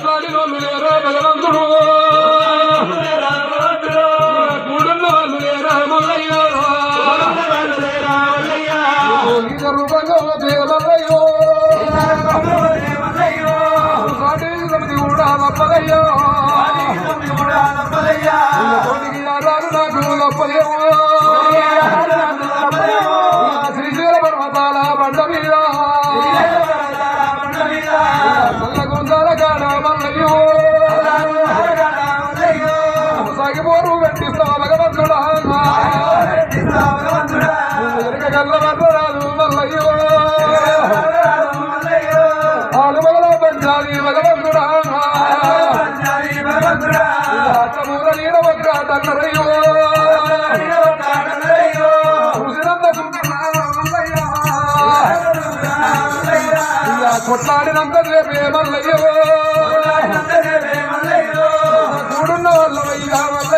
కొట్లాడిన వాళ్ళు లేరా భగవంతుడు కూడున్న వాళ్ళు లేరా మల్లయ్య గీత రూపంగా కూడా తప్పదయ్యా నాకు శ్రీశైల పర్వతాల బండ మీద సాగిపోరు వెంటిస్తా భగవంతుడా గల్ల వర్రాలు మల్లయ్యో. ఆలుమగల పంచాలి భగవంతుడా. అచ్చమూల నీడ ఒక్క కొట్లాడినంత రేపే మల్లయ్యో. போய் ராமல்ல